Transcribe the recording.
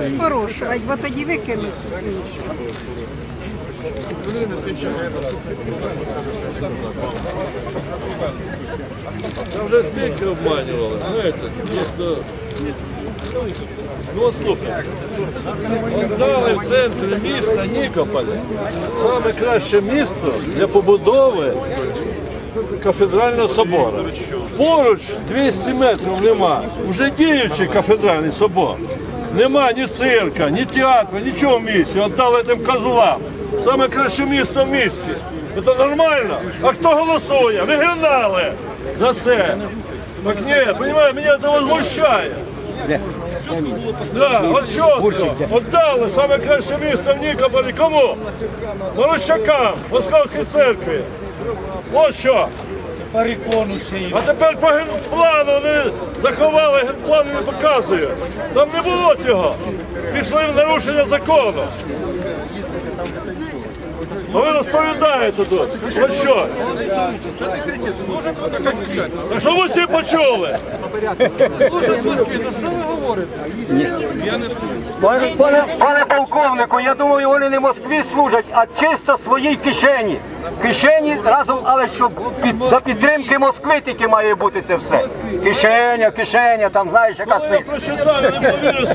розпорошувати, бо тоді викинуть інше. Там вже стільки обманювали, знаєте, просто... Ну от слухай, от дали в центрі міста Нікополя саме краще місто для побудови кафедрального собору. Поруч 200 метрів нема. Вже діючий кафедральний собор. Нема ні цирка, ні театру, нічого в місті. Отдали тим козлам. Саме краще місто в місті. Це нормально? А хто голосує? Регіонали за це. Так ні, розумієте, мене це возмущає. Да, от чітко, отдали саме краще місто в Нікополі. Кому? Марущакам, Московській церкві. Ось що. А тепер по генплану вони заховали, генплан не показує. Там не було цього. Пішли в нарушення закону. Ну ви розповідаєте тут. Ось що. Так що ви всі почули? Пане, пане, пане полковнику, я думаю, вони не Москві служать, а чисто своїй кишені. Кишені разом, але щоб під, за підтримки Москви тільки має бути це все. Кишеня, кишеня, там знаєш, яка Я сила. не.